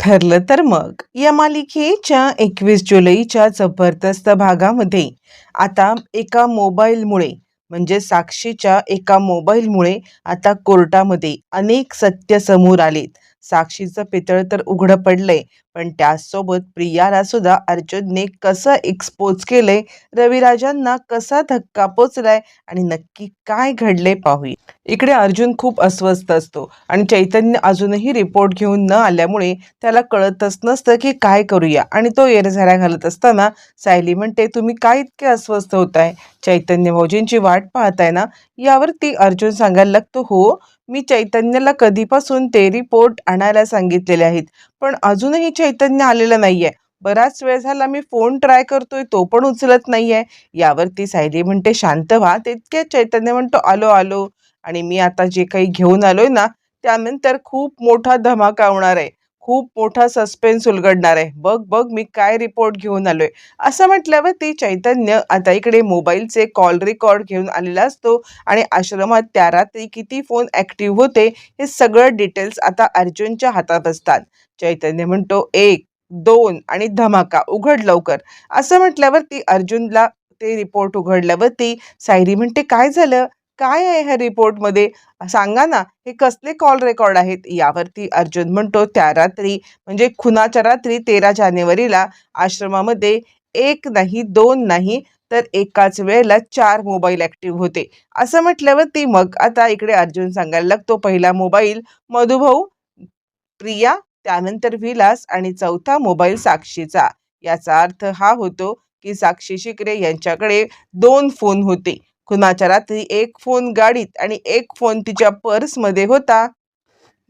ठरलं तर मग. या मालिकेच्या एकवीस जुलैच्या जबरदस्त भागामध्ये आता एका मोबाईलमुळे म्हणजे साक्षीच्या एका मोबाईलमुळे आता कोर्टामध्ये अनेक सत्य समोर आलेत. साक्षीचं पितळ तर उघडं पडलंय पण त्याचसोबत प्रियाला सुद्धा अर्जुनने कसं एक्सपोज केलंय रविराजांना कसा धक्का पोचलाय आणि नक्की काय घडले पाहूया. इकडे अर्जुन खूप अस्वस्थ असतो आणि चैतन्य अजूनही रिपोर्ट घेऊन न आल्यामुळे त्याला कळतच नसतं की काय करूया. आणि तो एरझाऱ्या घालत असताना सायली म्हणते तुम्ही काय इतके अस्वस्थ होताय? चैतन्य भाऊजींची वाट पाहताय ना? यावरती अर्जुन सांगायला लागतो हो मी चैतन्याला कधीपासून ते रिपोर्ट आणायला सांगितलेले आहेत पण अजूनही चैतन्य आलेलं नाहीये. बराच वेळ झाला मी फोन ट्राय करतोय तो पण उचलत नाहीये. यावरती सायली म्हणते शांत व्हा. तितक्या चैतन्य म्हणतो आलो आलो. आणि मी आता जे काही घेऊन आलोय ना त्यानंतर खूप मोठा धमाका होणार आहे. खूप मोठा सस्पेन्स उलगडणार आहे. बघ बघ मी काय रिपोर्ट घेऊन आलोय. असं म्हटल्यावर ती चैतन्य आता इकडे मोबाईलचे कॉल रेकॉर्ड घेऊन आलेला असतो आणि आश्रमात त्या रात्री किती फोन ॲक्टिव्ह होते हे सगळं डिटेल्स आता अर्जुनच्या हातात असतात. चैतन्य म्हणतो एक दोन आणि धमाका उघड लवकर. असं म्हटल्यावर ती अर्जुनला ते रिपोर्ट उघडल्यावर ती सायरी म्हणते काय झालं? काय आहे ह्या रिपोर्टमध्ये? सांगा ना हे कसले कॉल रेकॉर्ड आहेत? यावरती अर्जुन म्हणतो त्या रात्री म्हणजे खुनाच्या रात्री तेरा जानेवारीला आश्रमामध्ये एक नाही दोन नाही तर एकाच वेळेला चार मोबाईल ॲक्टिव्ह होते. असं म्हटल्यावर ती मग आता इकडे अर्जुन सांगायला लागतो पहिला मोबाईल मधुभाऊ प्रिया त्यानंतर विलास आणि चौथा मोबाईल साक्षीचा. याचा अर्थ हा होतो की साक्षी शिकरे यांच्याकडे दोन फोन होते. कुणाच्या रात्री एक फोन गाडीत आणि एक फोन तिच्या पर्समध्ये होता.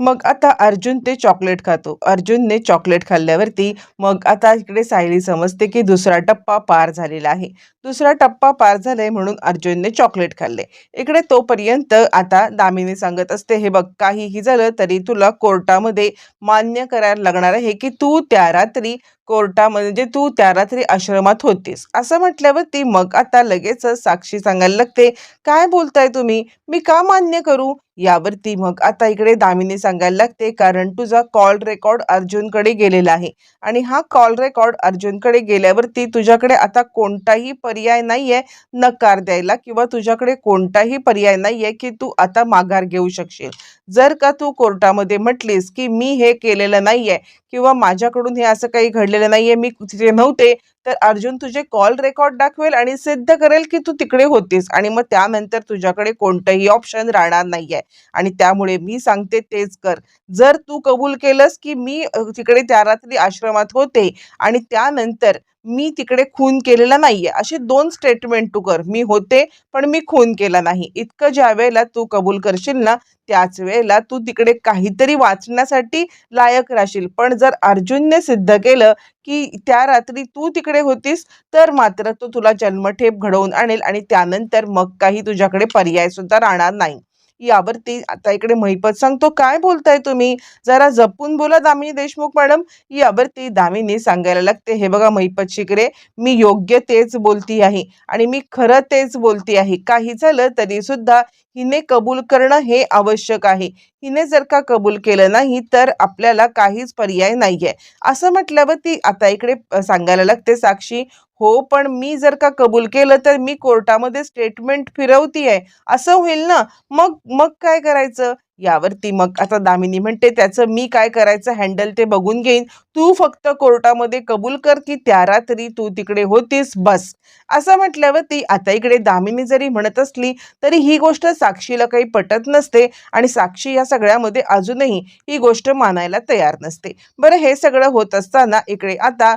मग आता अर्जुन ते चॉकलेट खातो. अर्जुनने चॉकलेट खाल्ल्यावरती मग आता इकडे सायली समजते की दुसरा टप्पा पार झालेला आहे. दुसरा टप्पा पार झालाय म्हणून अर्जुनने चॉकलेट खाल्ले. इकडे तोपर्यंत आता दामिनी सांगत असते हे बघ काहीही झालं तरी तुला कोर्टामध्ये मान्य करायला लागणार आहे की तू त्या रात्री कोर्टामध्ये म्हणजे तू त्या रात्री आश्रमात होतीस. असं म्हटल्यावर ती मग आता लगेच साक्षी सांगायला लागते काय बोलताय तुम्ही? मी का मान्य करू? यावरती मग आता इकडे दामिनी सांगायला लागते कारण तुझा कॉल रेकॉर्ड अर्जुनकडे गेलेला आहे. आणि हा कॉल रेकॉर्ड अर्जुनकडे गेल्यावरती तुझ्याकडे आता कोणताही पर्याय नाहीये नकार द्यायला किंवा तुझ्याकडे कोणताही पर्याय नाहीये की तू आता माघार घेऊ शकशील. जर का तू कोर्टामध्ये म्हटलीस की मी हे केलेलं नाहीये किंवा माझ्याकडून हे असं काही घडलेलं नाहीये मी तिथे नव्हते तर अर्जुन तुझे कॉल रेकॉर्ड दाखवेल आणि सिद्ध करेल की तू तिकडे होतीस. आणि मग त्यानंतर तुझ्याकडे कोणतंही ऑप्शन राहणार नाहीये. आणि त्यामुळे मी सांगते तेच कर. जर तू कबूल केलंस की मी तिकडे त्या रात्री आश्रमात होते आणि त्यानंतर मी तिकडे खून केलेला नाहीये. असे दोन स्टेटमेंट तू कर. मी होते पण मी खून केला नाही. इतकं ज्या वेळेला तू कबूल करशील ना त्याच वेळेला तू तिकडे काहीतरी वाचण्यासाठी लायक राहशील. पण जर अर्जुनने सिद्ध केलं की त्या रात्री तू तिकडे होतीस तर मात्र तो तुला जन्मठेप घडवून आणेल आणि त्यानंतर मग काही तुझ्याकडे पर्याय सुद्धा राहणार नाही. यावरती आता इकडे महिपत सांगतो काय बोलताय तुम्ही? जरा जपून बोला दामिनी देशमुख मॅडम यावरती दामिनी सांगायला लागते. हे बघा महिपत शिकरे मी योग्य तेच बोलती आहे आणि मी खरं तेच बोलती आहे. काही झालं तरी सुद्धा हिने कबूल करणं हे आवश्यक आहे. हिने जर का कबूल केलं नाही तर आपल्याला काहीच पर्याय नाही आहे असं म्हटल्यावर ती आता इकडे सांगायला लागते साक्षी हो पण मी जर का कबूल केलं तर मी कोर्टामध्ये स्टेटमेंट फिरवतीये. असं होईल ना? मग मग काय करायचं? यावरती. मग आता दामिनी म्हणते त्याचं मी काय करायचं? हँडल ते बघून घेईन. तू फक्त कोर्टामध्ये कबूल कर की त्या रात्री तू तिकडे होतीस बस. असं म्हटल्यावर ती आता इकडे दामिनी जरी म्हणत असली तरी ही गोष्ट साक्षीला काही पटत नसते आणि साक्षी या सगळ्यामध्ये अजूनही ही गोष्ट मानायला तयार नसते. बरं हे सगळं होत असताना इकडे आता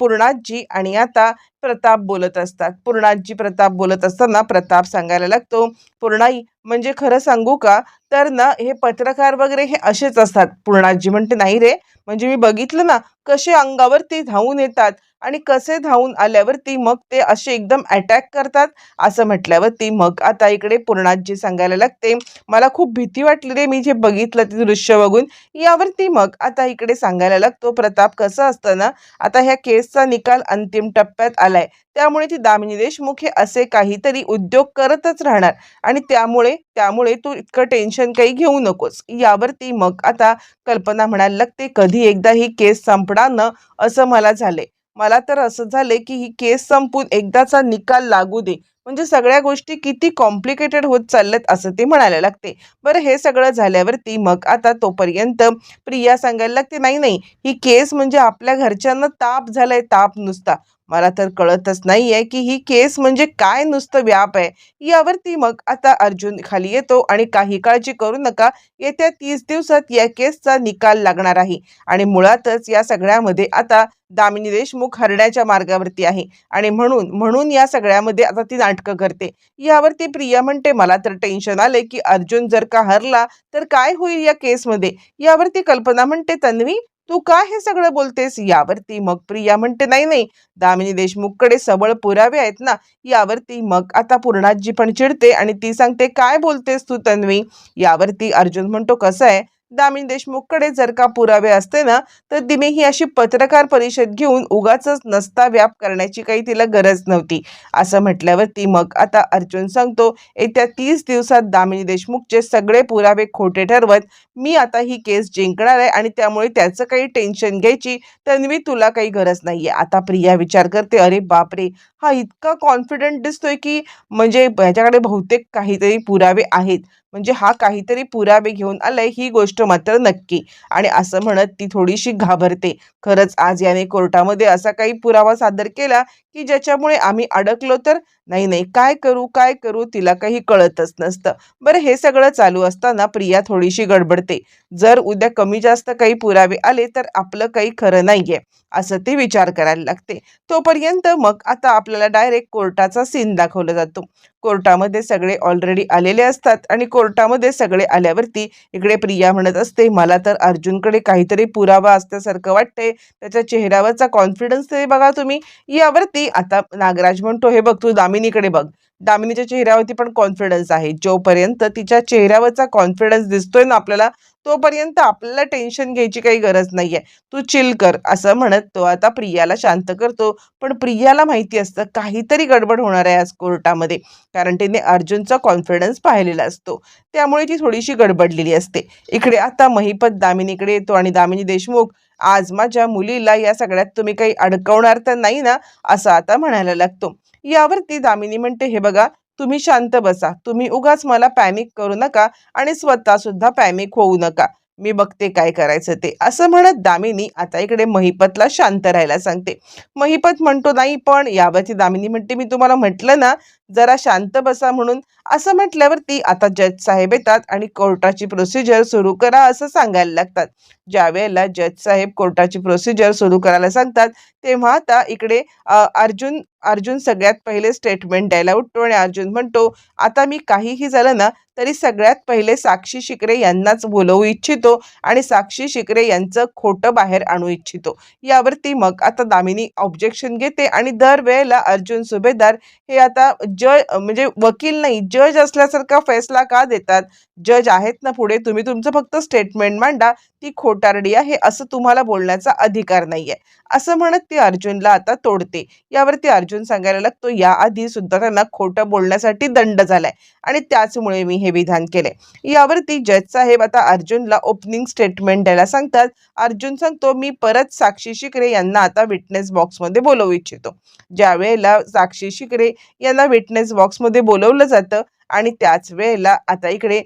पूर्णाजी आणि आता प्रताप बोलत असतात. पूर्णाजी प्रताप बोलत असताना प्रताप सांगायला लागतो पूर्णाई म्हणजे खरं सांगू का? तर ना हे पत्रकार वगैरे हे असेच असतात. पूर्णाजी म्हणते नाही रे म्हणजे मी बघितलं ना कसे अंगावर ते धावून येतात. आणि कसे धावून आल्यावरती मग ते असे एकदम अटॅक करतात असं म्हटल्यावरती मग आता इकडे पूर्णाजी सांगायला लागते मला खूप भीती वाटली रे मी जे बघितलं ते दृश्य बघून. यावरती मग आता इकडे सांगायला लागतो प्रताप कसं असतं ना आता ह्या केसचा निकाल अंतिम टप्प्यात आलाय. त्यामुळे ती दामिनी देशमुख हे असे काहीतरी उद्योग करतच राहणार आणि त्यामुळे त्यामुळे तू इतकं टेन्शन काही घेऊ नकोस. यावरती मग आता कल्पना म्हणायला लागते कधी एकदा ही केस संपणार ना असं मला झाले मला तर असं झाले की ही केस संपून एकदाचा निकाल लागू दे. म्हणजे सगळ्या गोष्टी किती कॉम्प्लिकेटेड होत चालल्यात असं ते म्हणायला लागते. बरं हे सगळं झाल्यावरती मग आता तोपर्यंत प्रिया सांगायला लागते नाही नाही ही केस म्हणजे आपल्या घरच्यांना ताप झालाय ताप नुसता. मला तर कळतच नाहीये की ही केस म्हणजे काय नुसतं व्याप आहे. यावरती मग आता अर्जुन खाली येतो आणि काही काळजी करू नका. येत्या तीस दिवसात या केसचा निकाल लागणार आहे. आणि मुळातच या सगळ्यामध्ये आता दामिनी देशमुख हरण्याच्या मार्गावरती आहे. आणि म्हणून म्हणून या सगळ्यामध्ये आता ती नाटकं करते. यावरती प्रिया म्हणते मला तर टेन्शन आले की अर्जुन जर का हरला तर काय होईल या केसमध्ये? यावरती कल्पना म्हणते तन्वी तू काय हे सगळं बोलतेस? यावरती मग प्रिया म्हणते नाही नाही दामिनी देशमुखकडे सबळ पुरावे आहेत ना यावरती मग आता पूर्णाजी पण चिडते आणि ती सांगते काय बोलतेस तू तन्वी? यावरती अर्जुन म्हणतो कसं आहे? दामिनी देशमुखकडे जर का पुरावे असते ना तर तिने ही अशी पत्रकार परिषद घेऊन उगाच नसता व्याप करण्याची काही तिला गरज नव्हती. असं म्हटल्यावरती मग आता अर्जुन सांगतो येत्या तीस दिवसात दामिनी देशमुखचे सगळे पुरावे खोटे ठरवत मी आता ही केस जिंकणार आहे आणि त्यामुळे त्याचं काही टेन्शन घ्यायची तन्वी तुला काही गरज नाहीये. आता प्रिया विचार करते अरे बापरे! हा इतका कॉन्फिडंट दिसतोय की म्हणजे ह्याच्याकडे बहुतेक काहीतरी पुरावे आहेत. म्हणजे हा काहीतरी पुरावे घेऊन आलाय ही गोष्ट मात्र नक्की. आणि असं म्हणत ती थोडीशी घाबरते. खरंच आज याने कोर्टामध्ये असा काही पुरावा सादर केला की ज्याच्यामुळे आम्ही अडकलो तर नाही नाही काय करू काय करू तिला काही कळतच नसतं. बरं हे सगळं चालू असताना प्रिया थोडीशी गडबडते. जर उद्या कमी जास्त काही पुरावे आले तर आपलं काही खरं नाहीये असं ते विचार करायला लागते. तोपर्यंत मग आता आपल्याला डायरेक्ट कोर्टाचा सीन दाखवला जातो. कोर्टामध्ये सगळे ऑलरेडी आलेले असतात आणि कोर्टामध्ये सगळे आल्यावरती इकडे प्रिया म्हणत असते मला तर अर्जुनकडे काहीतरी पुरावा असल्यासारखं वाटतंय. त्याच्या चेहऱ्यावरचा कॉन्फिडन्स तरी बघा तुम्ही. यावरती आता नागराज म्हणतो हे बघ तू दामिनीकडे बघ. दामिनीच्या चेहऱ्यावरती पण कॉन्फिडन्स आहे. जोपर्यंत तिच्या चेहऱ्यावरचा कॉन्फिडन्स दिसतोय ना आपल्याला तोपर्यंत आपल्याला टेन्शन घ्यायची काही गरज नाहीये. तू चिल कर असं म्हणत तो आता प्रियाला शांत करतो. पण प्रियाला माहिती असतं काहीतरी गडबड होणार आहे आज कोर्टामध्ये. कारण तिने अर्जुनचा कॉन्फिडन्स पाहिलेला असतो. त्यामुळे ती थोडीशी गडबडलेली असते. इकडे आता महिपत दामिनीकडे येतो आणि दामिनी देशमुख आज माझ्या मुलीला या सगळ्यात तुम्ही काही अडकवणार तर नाही ना? असं आता म्हणायला लागतो. यावरती दामिनी म्हणते हे बघा तुम्ही शांत बसा. तुम्ही उगाच मला पॅनिक करू नका आणि स्वतः सुद्धा पॅनिक होऊ नका. मी बघते काय करायचं ते. असं म्हणत दामिनी आता इकडे महिपतला शांत राहायला सांगते. महिपत म्हणतो नाही पण यावरती दामिनी म्हणते मी तुम्हाला म्हटलं ना जरा शांत बसा म्हणून. असं म्हटल्यावरती आता जज साहेब येतात आणि कोर्टाची प्रोसिजर सुरू करा असं सांगायला लागतात. ज्या वेळेला जज साहेब कोर्टाची प्रोसिजर सुरू करायला सांगतात तेव्हा आता इकडे अर्जुन अर्जुन सगळ्यात पहिले स्टेटमेंट द्यायला उठतो आणि अर्जुन म्हणतो आता मी काहीही झालं ना तरी सगळ्यात पहिले साक्षी शिकरे यांनाच बोलवू इच्छितो आणि साक्षी शिकरे यांचं खोटं बाहेर आणू इच्छितो. यावरती मग आता दामिनी ऑब्जेक्शन घेते आणि दरवेळेला अर्जुन सुभेदार हे आता जज म्हणजे वकील नाही जज असल्यासारखा फैसला का देतात? जज आहेत ना पुढे? तुम्ही तुमचं फक्त स्टेटमेंट मांडा. ती खोटारडी आहे असं तुम्हाला बोलण्याचा अधिकार नाहीये. असं म्हणत ती अर्जुनला आता तोडते. यावरती अर्जुन सांगायला लागतो याआधी सुद्धा त्यांना खोटं बोलण्यासाठी दंड झालाय. आणि त्याचमुळे मी हे विधान केले. यावरती जज साहेब आता अर्जुनला ओपनिंग स्टेटमेंट द्यायला सांगतात. अर्जुन सांगतो मी परत साक्षी शिकरे यांना आता विटनेस बॉक्समध्ये बोलवू इच्छितो. ज्या वेळेला साक्षी शिकरे यांना विटनेस बॉक्समध्ये बोलवलं जातं आणि त्याच वेळेला आता इकडे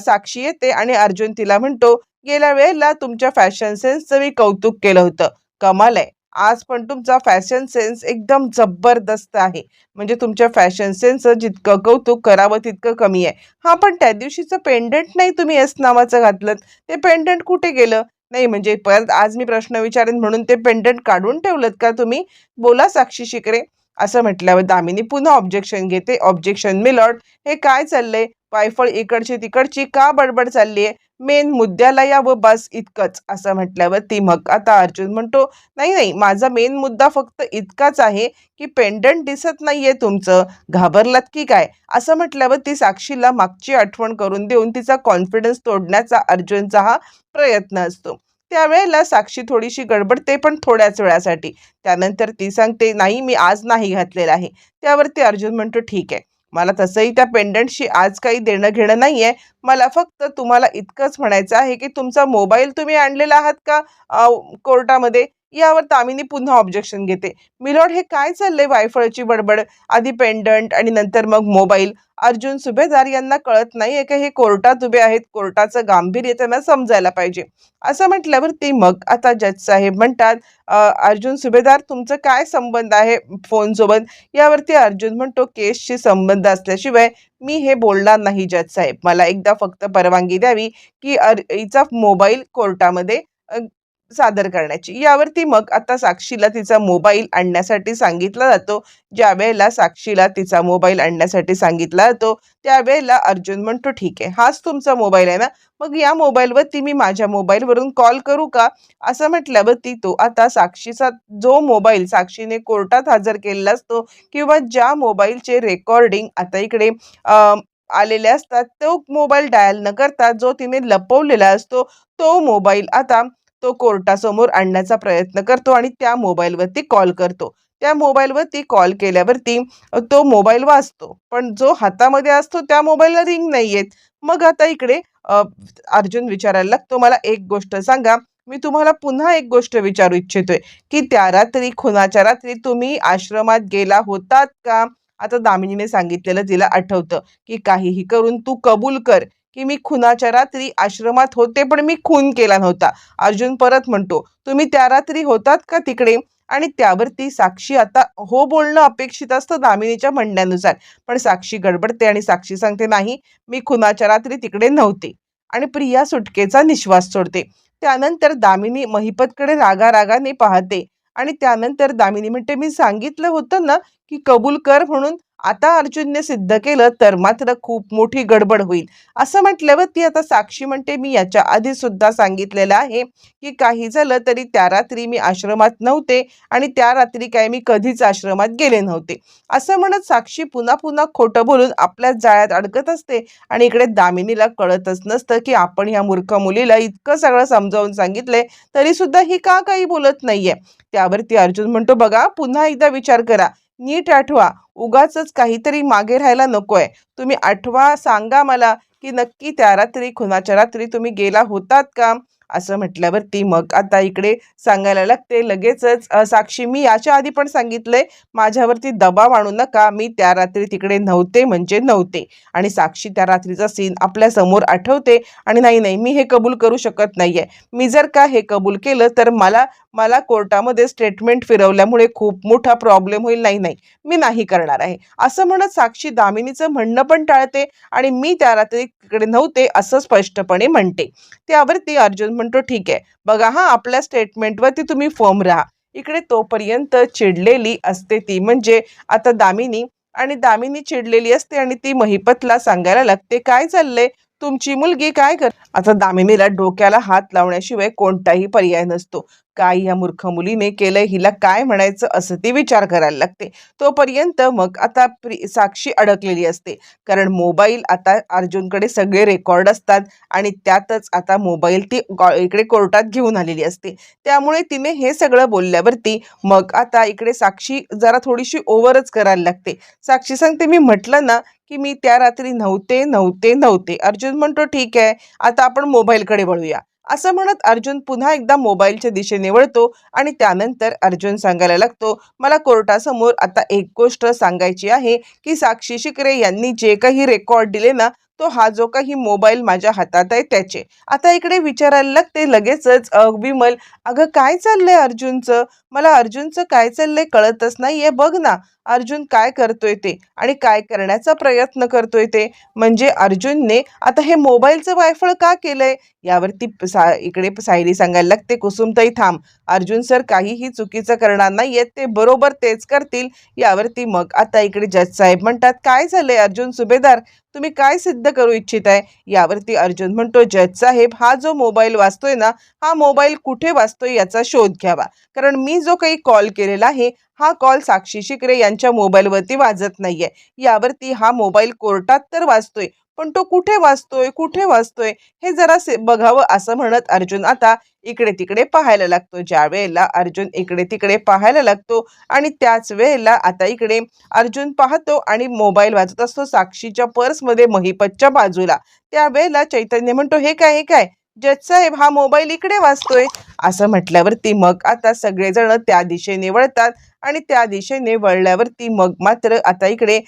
साक्षी येते आणि अर्जुन तिला म्हणतो गेल्या वेळेला तुमच्या फॅशन सेन्सचं मी कौतुक केलं होतं. कमाल आहे. आज पण तुमचा फॅशन सेन्स एकदम जबरदस्त आहे. म्हणजे तुमच्या फॅशन सेन्सचं जितकं कौतुक करावं तितकं कमी आहे. हा पण त्या दिवशीचं पेंडंट नाही तुम्ही एस नावाचं घातलं. ते पेंडंट कुठे गेलं? नाही म्हणजे परत आज मी प्रश्न विचारेन म्हणून ते पेंडंट काढून ठेवलं का तुम्ही? बोला साक्षी शिकरे असं म्हटल्यावर दामिनी पुन्हा ऑब्जेक्शन घेते. ऑब्जेक्शन मिलॉर्ड हे काय चाललंय? वायफळ इकडची तिकडची का बडबड चालली आहे मेन मुद्द्याला या व बस इतकंच असं म्हटल्यावरती मग आता अर्जुन म्हणतो नाही नाही माझा मेन मुद्दा फक्त इतकाच आहे की पेंडंट दिसत नाहीये तुमचं. घाबरलात की काय? असं म्हटल्यावर ती साक्षीला मागची आठवण करून देऊन तिचा कॉन्फिडन्स तोडण्याचा अर्जुनचा हा प्रयत्न असतो. त्यावेळेला साक्षी थोडीशी गडबडते पण थोड्याच वेळासाठी. त्यानंतर ती सांगते नाही मी आज नाही घातलेला आहे. त्यावरती अर्जुन म्हणतो ठीक आहे. मला तसंही त्या पेंडंटशी आज काही देणं घेणं नाही आहे मला फक्त तुम्हाला इतकंच म्हणायचं आहे की तुमचा मोबाईल तुम्ही आणलेला आहात का कोर्टामध्ये? यावर तामिनी पुन्हा ऑब्जेक्शन घेते. मिलॉर्ड हे काय चाललंय वायफळची बडबड? आधी पेंडंट आणि नंतर मग मोबाईल अर्जुन सुभेदार यांना कळत नाहीये का हे कोर्टात उभे आहेत? कोर्टाचं गांभीर्य त्यांना समजायला पाहिजे. असं म्हटल्यावर ते मग आता जज साहेब म्हणतात अर्जुन सुभेदार तुमचं काय संबंध आहे फोनसोबत यावरती अर्जुन म्हणतो केसशी संबंध असल्याशिवाय मी हे बोलणार नाही जज साहेब. मला एकदा फक्त परवानगी द्यावी की अर हिचा मोबाईल कोर्टामध्ये सादर करण्याची. यावरती मग आता साक्षीला तिचा मोबाईल आणण्यासाठी सांगितला जातो. ज्या वेळेला साक्षीला तिचा मोबाईल आणण्यासाठी सांगितला जातो त्यावेळेला अर्जुन म्हणतो ठीक आहे हाच तुमचा मोबाईल आहे ना? मग या मोबाईलवरती मी माझ्या मोबाईलवरून कॉल करू का? असं म्हटल्यावरती तो आता साक्षीचा जो मोबाईल साक्षीने कोर्टात हजर केलेला असतो किंवा ज्या मोबाईलचे रेकॉर्डिंग आता इकडे आलेले असतात तो मोबाईल डायल न करता जो तिने लपवलेला असतो तो मोबाईल आता तो कोर्टासमोर आणण्याचा प्रयत्न करतो आणि त्या मोबाईलवरती कॉल करतो. त्या मोबाईलवरती कॉल केल्यावरती तो मोबाईल वाचतो. पण जो हातामध्ये असतो त्या मोबाईलला रिंग नाही येत मग आता इकडे अर्जुन विचारायला लागतो मला एक गोष्ट सांगा. मी तुम्हाला पुन्हा एक गोष्ट विचारू इच्छितोय. की त्या रात्री खुनाच्या रात्री तुम्ही आश्रमात गेला होतात का? आता दामिनीने सांगितलेलं तिला आठवतं की काहीही करून तू कबूल कर. की मी खुनाच्या रात्री आश्रमात होते पण मी खून केला नव्हता. अर्जुन परत म्हणतो तुम्ही त्या रात्री होतात का तिकडे? आणि त्यावरती साक्षी आता हो बोलणं अपेक्षित असतं दामिनीच्या म्हणण्यानुसार. पण साक्षी गडबडते आणि साक्षी सांगते नाही मी खुनाच्या रात्री तिकडे नव्हते. आणि प्रिया सुटकेचा निश्वास सोडते. त्यानंतर दामिनी महिपतकडे रागारागाने पाहते. आणि त्यानंतर दामिनी म्हणते मी सांगितलं होतं ना की कबूल कर म्हणून आता अर्जुनने सिद्ध केलं तर मात्र खूप मोठी गडबड होईल. असं म्हटल्यावर ती आता साक्षी म्हणते मी याच्या आधी सुद्धा सांगितलेलं आहे की काही झालं तरी त्या रात्री मी आश्रमात नव्हते आणि त्या रात्री काय मी कधीच आश्रमात गेले नव्हते. असं म्हणत साक्षी पुन्हा पुन्हा खोटं बोलून आपल्याच जाळ्यात अडकत असते आणि इकडे दामिनीला कळतच नसतं की आपण ह्या मूर्ख मुलीला इतकं सगळं समजावून सांगितलंय तरी सुद्धा ही का काही बोलत नाहीये? त्यावरती अर्जुन म्हणतो बघा पुन्हा एकदा विचार करा. नीट आठवा. उगाच काहीतरी मागे राहायला नकोय. तुम्ही आठवा सांगा मला की नक्की त्या रात्री खुनाच्या रात्री तुम्ही गेला होतात का? असं म्हटल्यावर ती मग आता इकडे सांगायला लागते. लगेचच साक्षी मी याच्या आधी पण सांगितलंय माझ्यावरती दबाव आणू नका मी त्या रात्री तिकडे नव्हते म्हणजे नव्हते. आणि साक्षी त्या रात्रीचा सीन आपल्यासमोर आठवते आणि नाही नाही मी हे कबूल करू शकत नाहीये. मी जर का हे कबूल केलं तर मला मला कोर्टामध्ये स्टेटमेंट फिरवल्यामुळे खूप मोठा प्रॉब्लेम होईल. नाही नाही मी नाही करणार आहे. असं म्हणत साक्षी दामिनीचं म्हणणं पण टाळते आणि मी त्या रात्री तिकडे नव्हते असं स्पष्टपणे म्हणते. त्यावरती अर्जुन म्हणतो ठीक आहे. बघा हा आपल्या स्टेटमेंटवरती तुम्ही फर्म राहा. इकडे तोपर्यंत चिडलेली असते ती. म्हणजे आता दामिनी आणि दामिनी चिडलेली असते आणि ती महिपतला सांगायला लागते काय चाललंय? तुमची मुलगी काय कर? आता दामिनीला डोक्याला हात लावण्याशिवाय कोणताही पर्याय नसतो. काय या मूर्ख मुलीने केलंय हिला काय म्हणायचं असं ती विचार करायला लागते. तोपर्यंत मग आता साक्षी अडकलेली असते. कारण मोबाईल आता अर्जुनकडे सगळे रेकॉर्ड असतात आणि त्यातच आता मोबाईल ती गॉ- इकडे कोर्टात घेऊन आलेली असते. त्यामुळे तिने हे सगळं बोलल्यावरती मग आता इकडे साक्षी जरा थोडीशी ओव्हरच करायला लागते. साक्षी सांगते मी म्हटलं ना की मी त्या रात्री नव्हते नव्हते नव्हते. अर्जुन म्हणतो ठीक आहे आता आपण मोबाईलकडे वळूया. असं म्हणत अर्जुन पुन्हा एकदा मोबाईलच्या दिशेने वळतो आणि त्यानंतर अर्जुन सांगायला लागतो मला कोर्टासमोर आता एक गोष्ट सांगायची आहे की साक्षी शिकरे यांनी जे काही रेकॉर्ड दिले ना तो हा जो काही मोबाईल माझ्या हातात आहे त्याचे. आता इकडे विचारायला लागते लगेचच विमल अगं काय चाललंय अर्जुनचं? मला अर्जुनचं काय चाललंय कळतच नाहीये बघ ना अर्जुन काय करतोय ते आणि काय करण्याचा प्रयत्न करतोय ते. म्हणजे अर्जुनने आता हे मोबाईलचं वायफळ का केलंय? यावरती सा इकडे सायली सांगायला लागते कुसुमताई थांब अर्जुन सर काहीही चुकीचं करणार नाहीयेत ते बरोबर तेच करतील यावरती मग आता इकडे जज साहेब म्हणतात काय झालंय अर्जुन सुभेदार? तुम्ही काय सिद्ध करू इच्छित आहे? यावरती अर्जुन म्हणतो जज साहेब हा जो मोबाईल वाचतोय ना हा मोबाईल कुठे वाचतोय याचा शोध घ्यावा. कारण मी जो काही कॉल केलेला आहे हा कॉल साक्षी शिकरे यांच्या मोबाईलवरती वाजत नाहीये. यावरती हा मोबाईल कोर्टात तर वाचतोय पण तो कुठे वाचतोय कुठे वाचतोय हे जरा से- बघावं असं म्हणत अर्जुन आता इकडे तिकडे पाहायला लागतो. ज्या वेळेला अर्जुन इकडे तिकडे पाहायला लागतो आणि त्याच वेळेला आता इकडे अर्जुन पाहतो आणि मोबाईल वाजत असतो साक्षीच्या पर्समध्ये महिपतच्या बाजूला. त्यावेळेला चैतन्य म्हणतो हे काय हे काय? जज साहेब हा मोबाईल इकडे वाचतोय. असं म्हटल्यावरती मग आता सगळेजण त्या दिशेने वळतात आणि त्या दिशेने वळल्यावरती मग मात्र आता इकडे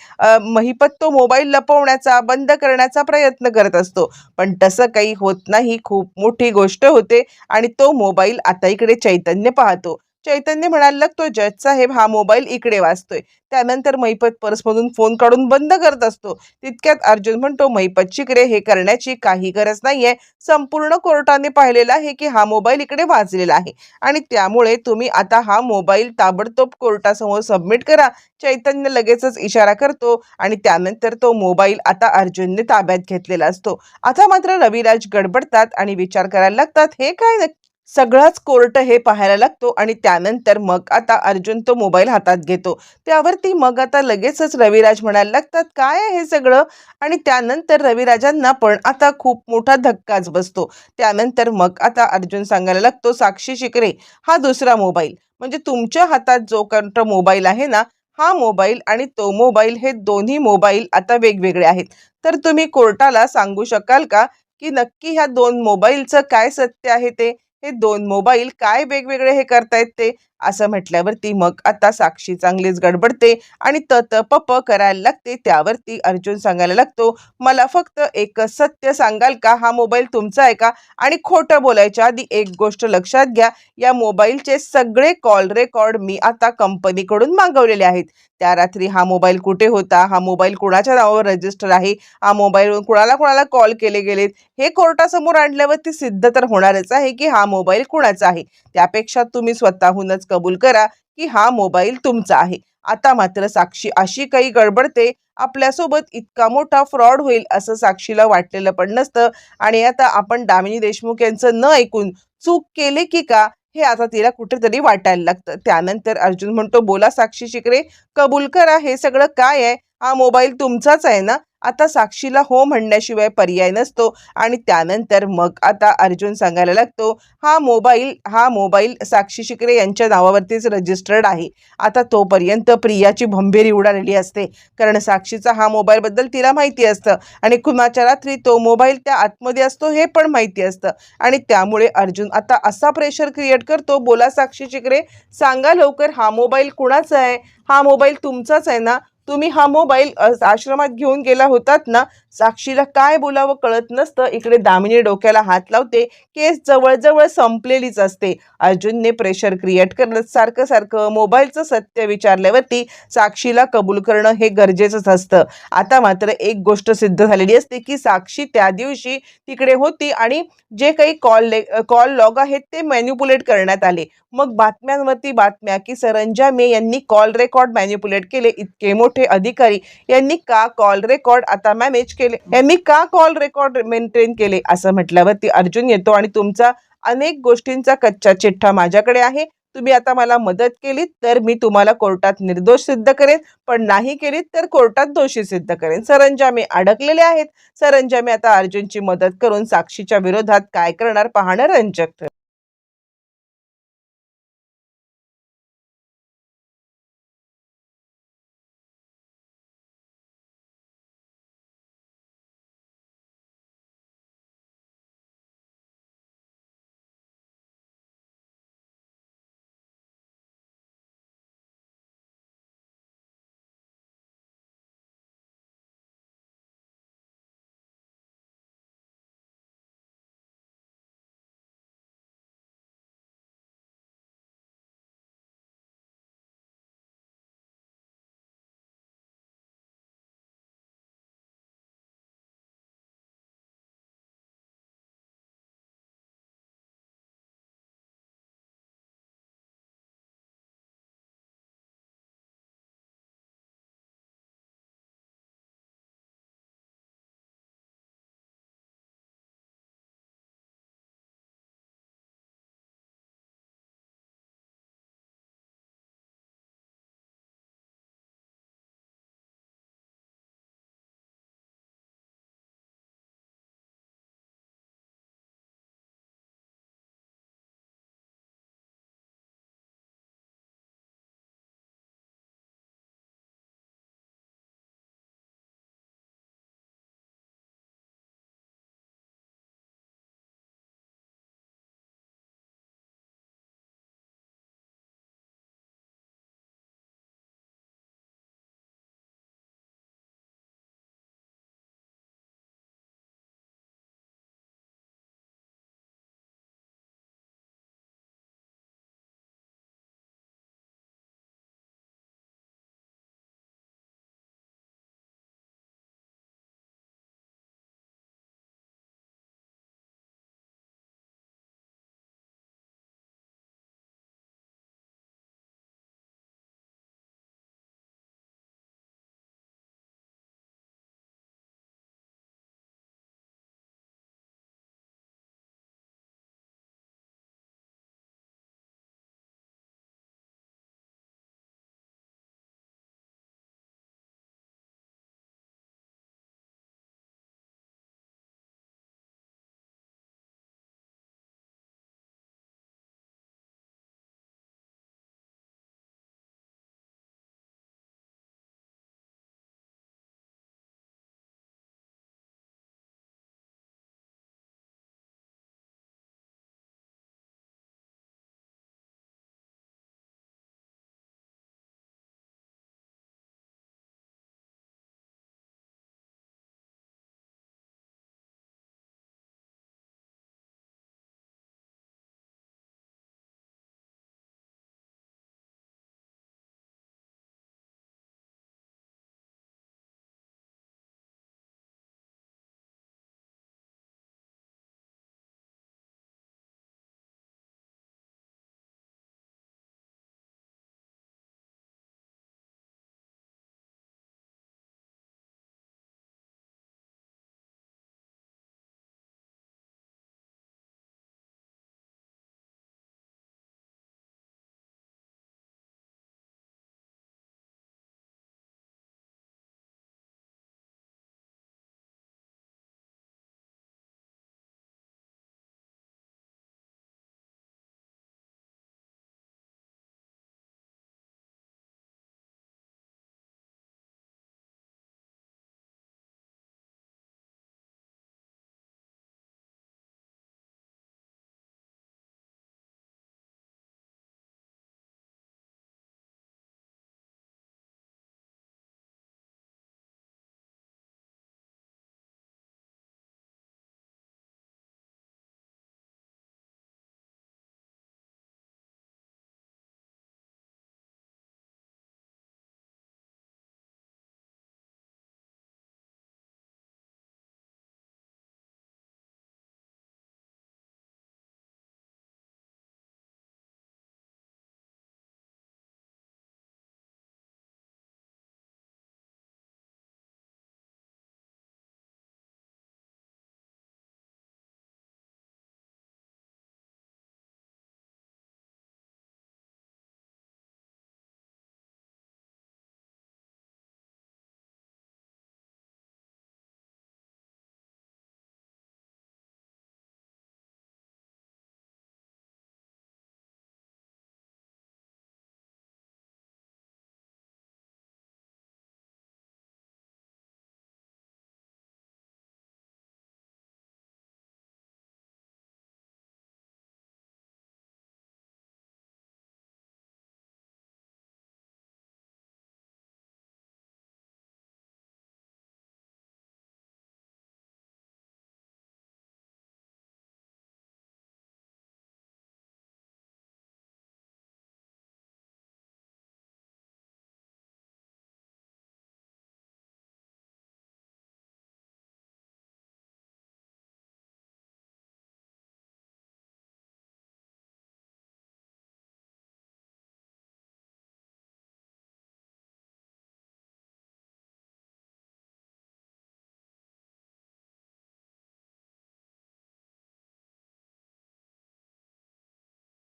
महिपत तो मोबाईल लपवण्याचा बंद करण्याचा प्रयत्न करत असतो. पण तसं काही होत नाही. खूप मोठी गोष्ट होते आणि तो मोबाईल आता इकडे चैतन्य पाहतो. चैतन्य म्हणायला लागतो जज साहेब हा मोबाईल इकडे वाचतोय त्यानंतर महिपत पर्समधून फोन काढून बंद करत असतो. तितक्यात अर्जुन म्हणतो महिपत शिकरे हे करण्याची काही गरज नाहीये. संपूर्ण कोर्टाने पाहिलेलं आहे की हा मोबाईल इकडे वाचलेला आहे. आणि त्यामुळे तुम्ही आता हा मोबाईल ताबडतोब कोर्टासमोर सबमिट करा. चैतन्य लगेचच इशारा करतो आणि त्यानंतर तो मोबाईल आता अर्जुनने ताब्यात घेतलेला असतो. आता मात्र रविराज गडबडतात आणि विचार करायला लागतात हे काय नक्की सगळाच कोर्ट हे पाहायला लागतो आणि त्यानंतर मग आता अर्जुन तो मोबाईल हातात घेतो. त्यावरती मग आता लगेचच रविराज म्हणायला लागतात काय आहे हे सगळं? आणि त्यानंतर रविराजांना पण आता खूप मोठा धक्काच बसतो. त्यानंतर मग आता अर्जुन सांगायला लागतो साक्षी शिकरे हा दुसरा मोबाईल. म्हणजे तुमच्या हातात जो कंट मोबाईल आहे ना हा मोबाईल आणि तो मोबाईल हे दोन्ही मोबाईल आता वेगवेगळे आहेत. तर तुम्ही कोर्टाला सांगू शकाल का की नक्की ह्या दोन मोबाईलचं काय सत्य आहे ते? हे दोन मोबाईल काय वेगवेगळे हे करतायत ते? असं म्हटल्यावरती मग आता साक्षी चांगलीच गडबडते आणि त त प प करायला लागते. त्यावरती अर्जुन सांगायला लागतो मला फक्त एक सत्य सांगाल का? हा मोबाईल तुमचा आहे का? आणि खोटं बोलायच्या आधी एक गोष्ट लक्षात घ्या. या मोबाईलचे सगळे कॉल रेकॉर्ड मी आता कंपनीकडून मागवलेले आहेत. त्या रात्री हा मोबाईल कुठे होता? हा मोबाईल कुणाच्या नावावर रजिस्टर आहे? हा मोबाईल कुणाला कुणाला कॉल केले गेलेत? हे कोर्टासमोर आणल्यावरती सिद्ध तर होणारच आहे की हा मोबाईल कुणाचा आहे? त्यापेक्षा तुम्ही स्वतःहूनच कबूल करा की हा मोबाईल तुमचा आहे. आता मात्र साक्षी अशी काही गडबडते आपल्यासोबत इतका मोठा फ्रॉड होईल असं साक्षीला वाटलेलं पण नसतं. आणि आता आपण दामिनी देशमुख यांचं न ऐकून चूक केले की का हे आता तिला कुठेतरी वाटायला लागतं. त्यानंतर अर्जुन म्हणतो बोला साक्षी शिकरे कबूल करा हे सगळं काय आहे? हा मोबाईल तुमचाच आहे ना? आता साक्षीला हो म्हणण्याशिवाय पर्याय नसतो आणि त्यानंतर मग आता अर्जुन सांगायला लागतो हा मोबाईल हा मोबाईल साक्षी शिकरे यांच्या नावावरतीच रजिस्टर्ड आहे. आता तोपर्यंत प्रियाची भंभेरी उडालेली असते. कारण साक्षीचा हा मोबाईलबद्दल तिला माहिती असतं आणि कुणाच्या रात्री तो मोबाईल त्या आतमध्ये असतो हे पण माहिती असतं. आणि त्यामुळे अर्जुन आता असा प्रेशर क्रिएट करतो बोला साक्षी शिकरे सांगा लवकर हा मोबाईल कुणाचा आहे? हा मोबाईल तुमचाच आहे ना? तुम्ही हा मोबाईल आश्रमात घेऊन गेला होतात ना साक्षीला काय बोलावं कळत नसतं. इकडे दामिनी डोक्याला हात लावते. केस जवळजवळ संपलेलीच असते. अर्जुनने प्रेशर क्रिएट करत सारखं सारखं मोबाईलचं सत्य विचारल्यावरती साक्षीला कबूल करणं हे गरजेचंच असतं. आता मात्र एक गोष्ट सिद्ध झालेली असते की साक्षी त्या दिवशी तिकडे होती आणि जे काही कॉल कॉल लॉग आहेत ते मॅन्युपुलेट करण्यात आले. मग बातम्यांवरती बातम्या की सरंजामे यांनी कॉल रेकॉर्ड मॅन्युपुलेट केले. इतके मोठे मोठे अधिकारी यांनी का कॉल रेकॉर्ड आता मॅनेज केले? यांनी का कॉल रेकॉर्ड मेंटेन केले? असं म्हटल्यावरती अर्जुन येतो आणि तुमचा अनेक गोष्टींचा कच्चा चिठ्ठा माझ्याकडे आहे. तुम्ही आता मला मदत केलीत तर मी तुम्हाला कोर्टात निर्दोष सिद्ध करेन. पण नाही केलीत तर कोर्टात दोषी सिद्ध करेन. सरंजामे अडकलेले आहेत. सरंजामे आता अर्जुनची मदत करून साक्षीच्या विरोधात काय करणार? पाहणं रंजक ठरेल.